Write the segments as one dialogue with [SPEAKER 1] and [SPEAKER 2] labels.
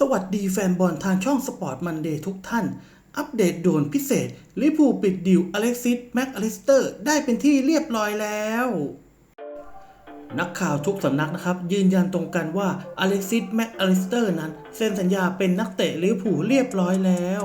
[SPEAKER 1] สวัสดีแฟนบอลทางช่องสปอร์ตมันเดย์ทุกท่าน อัปเดตด่วนพิเศษลิพูปิดดิวอเล็กซิสแม็กอลิสเตอร์ได้เป็นที่เรียบร้อยแล้ว นักข่าวทุกสำนักนะครับ ยืนยันตรงกันว่าอเล็กซิสแม็กอลิสเตอร์นั้น เซ็นสัญญาเป็นนักเตะลิพูเรียบร้อยแล้ว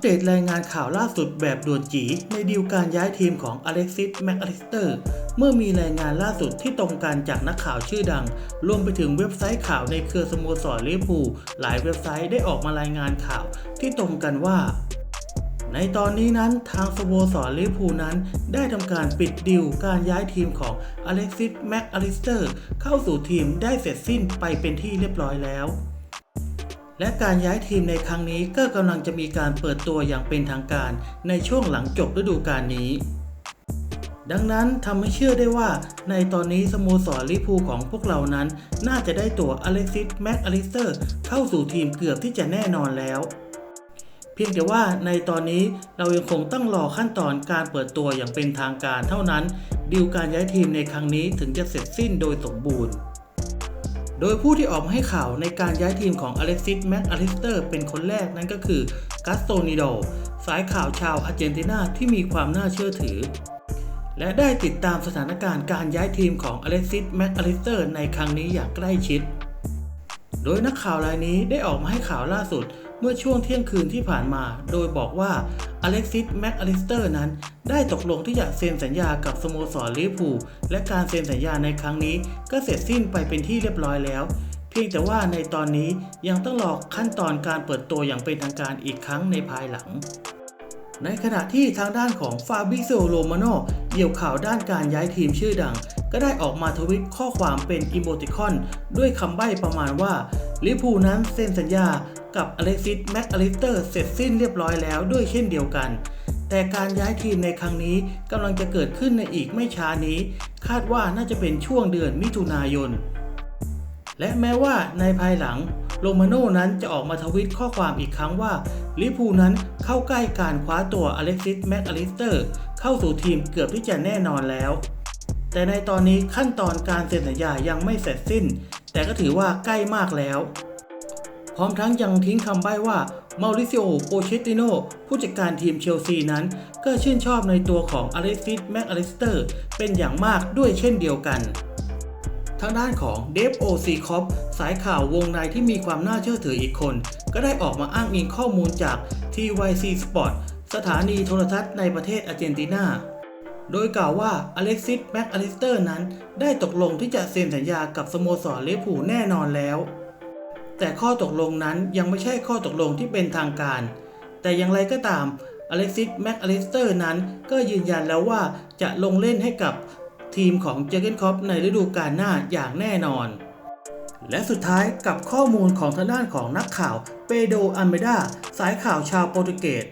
[SPEAKER 1] เดตรายงานข่าวล่าสุดแบบด่วนจี ในดีลการย้ายทีมของอเล็กซิสแมคอลิสเตอร์ เมื่อมีรายงานล่าสุดที่ตรงกันจากนักข่าวชื่อดัง รวมไปถึงเว็บไซต์ข่าวในเครือสโมสรลิเวอร์พูลหลายเว็บไซต์ได้ออกมารายงานข่าวที่ตรงกันว่าในตอนนี้นั้นทางสโมสรลิเวอร์พูลนั้น ได้ทำการปิดดิวการย้ายทีมของอเล็กซิสแมคอลิสเตอร์เข้าสู่ทีมได้เสร็จสิ้นไปเป็นที่เรียบร้อยแล้ว และการย้ายทีมในครั้งนี้ก็กำลังจะมีการเปิดตัวอย่างเป็นทางการในช่วงหลังจบฤดูกาลนี้ ดังนั้นทำให้เชื่อได้ว่า ในตอนนี้สโมสรลิพูของพวกเรานั้น น่าจะได้ตัวอเล็กซิสแม็กอลิสเตอร์เข้าสู่ทีมเกือบที่จะแน่นอนแล้วเพียงแต่ว่าในตอนนี้เรายังคงต้องรอขั้นตอนการเปิดตัวอย่างเป็นทางการเท่านั้นดีลการย้ายทีมในครั้งนี้ถึงจะเสร็จสิ้นโดยสมบูรณ์ โดยผู้ที่ออกมาให้ข่าวในการย้ายทีมของอเล็กซิสแม็กอลิสเตอร์เป็นคนแรกนั่นก็คือกัสโตนิโดสายข่าวชาวอาร์เจนตินาที่มีความน่าเชื่อถือ และได้ติดตามสถานการณ์การย้ายทีมของอเล็กซิสแม็กอลิสเตอร์ในครั้งนี้อย่างใกล้ชิด โดยนักข่าวรายนี้ได้ออกมาให้ข่าวล่าสุด เมื่อช่วงเที่ยงคืนที่ผ่านมา โดยบอกว่าอเล็กซิสแม็กอลิสเตอร์นั้น ได้ตกลงที่จะเซ็นสัญญากับสโมสรลิเวอร์พูลและการเซ็นสัญญาในครั้งนี้ ก็เสร็จสิ้นไปเป็นที่เรียบร้อยแล้ว เพียงแต่ว่าในตอนนี้ยังต้องรอขั้นตอนการเปิดตัวอย่างเป็นทางการอีกครั้งในภายหลังในขณะที่ทางด้านของฟาบิโซโรมาโนเหยี่ยวข่าวด้านการย้ายทีมชื่อดัง ก็ได้ออกมาทวิตข้อความเป็นอีโมติคอน ด้วยคำใบ้ประมาณว่าลิพูนั้นเซ็นสัญญา กับอเล็กซิสแม็กอลิสเตอร์เสร็จสิ้นเรียบร้อยแล้วด้วยเช่นเดียวกัน แต่การย้ายทีมในครั้งนี้กำลังจะเกิดขึ้นในอีกไม่ช้านี้ คาดว่าน่าจะเป็นช่วงเดือนมิถุนายน และแม้ว่าในภายหลังโรมาโน่นั้นจะออกมาทวิตข้อความอีกครั้งว่าลิพูนั้นเข้าใกล้การคว้าตัวอเล็กซิสแม็กอลิสเตอร์เข้าสู่ทีมเกือบที่จะแน่นอนแล้ว แต่ในตอนนี้ขั้นตอนการเซ็นสัญญายังไม่เสร็จสิ้น แต่ก็ถือว่าใกล้มากแล้ว พร้อมทั้งยังทิ้งคำใบ้ว่ามาริซิโอโปเชตติโนผู้จัดการทีมเชลซีนั้น ก็ชื่นชอบในตัวของอเล็กซิสแม็กอลิสเตอร์ เป็นอย่างมากด้วยเช่นเดียวกัน ทางด้านของเดฟโอซีคอปสายข่าววงในที่มีความน่าเชื่อถืออีกคน ก็ได้ออกมาอ้างอิงข้อมูลจาก TYC Sport สถานีโทรทัศน์ในประเทศอาร์เจนตินาโดยกล่าวว่าอเล็กซิสแม็กอลิสเตอร์นั้น ได้ตกลงที่จะเซ็นสัญญากับสโมสรเวอร์พูลแน่นอนแล้ว แต่ข้อตกลงนั้นยังไม่ใช่ข้อตกลงที่เป็นทางการ แต่อย่างไรก็ตามอเล็กซิสแม็กอลิสเตอร์นั้นก็ยืนยันแล้วว่าจะลงเล่นให้กับทีมของเจอร์เกนคอปในฤดูกาลหน้าอย่างแน่นอน และสุดท้ายกับข้อมูลของทางด้านของนักข่าวเปโดอัมเมดาสายข่าวชาวโปรตุเกส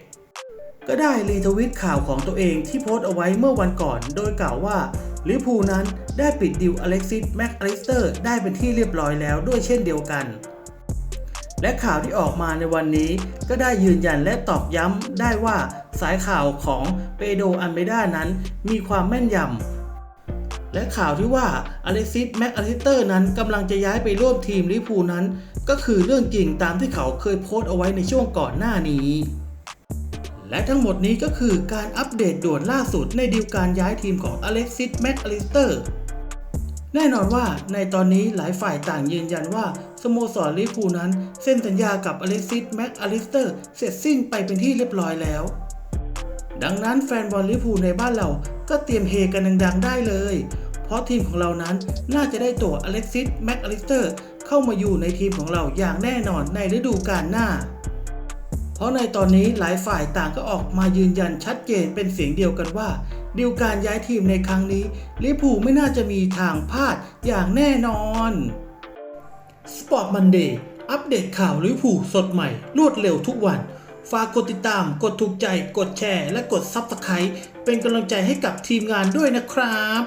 [SPEAKER 1] ก็ได้รีทวิตข่าวของตัวเองที่โพสต์เอาไว้เมื่อวันก่อน โดยกล่าวว่าลิเวอร์พูลนั้นได้ปิดดิวอเล็กซิสแม็กอลิสเตอร์ได้เป็นที่เรียบร้อยแล้วด้วยเช่นเดียวกัน และข่าวที่ออกมาในวันนี้ก็ได้ยืนยันและตอกย้ำได้ว่าสายข่าวของเปโดอันเมดานั้นมีความแม่นยำ และข่าวที่ว่าอเล็กซิสแม็กอลิสเตอร์นั้นกำลังจะย้ายไปร่วมทีมลิพูนั้น ก็คือเรื่องจริงตามที่เขาเคยโพสต์เอาไว้ในช่วงก่อนหน้านี้และทั้งหมดนี้ก็คือการอัปเดตด่วนล่าสุดในดีลการย้ายทีมของอเล็กซิสแม็กอลิสเตอร์ แน่นอนว่าในตอนนี้หลายฝ่ายต่างยืนยันว่า สโมสรลิเวอร์พูนั้น เซ็นสัญญากับอเล็กซิสแม็กอลิสเตอร์เสร็จสิ้นไปเป็นที่เรียบร้อยแล้ว ดังนั้นแฟนบอลลิเวอร์พูในบ้านเราก็เตรียมเฮกันดังๆได้เลย เพราะทีมของเรานั้นน่าจะได้ตัวอเล็กซิสแม็กอลิสเตอร์เข้ามาอยู่ในทีมของเราอย่างแน่นอนในฤดูกาลหน้า เพราะในตอนนี้หลายฝ่ายต่างก็ออกมายืนยันชัดเจนเป็นเสียงเดียวกันว่าดีลการย้ายทีมในครั้งนี้ลิเวอร์พูไม่น่าจะมีทางพลาดอย่างแน่นอน Sport Monday อัปเดตข่าวลิเวอร์พูสดใหม่ รวดเร็วทุกวัน ฝากกดติดตาม กดถูกใจ กดแชร์ และกด Subscribe เป็นกำลังใจให้กับทีมงานด้วยนะครับ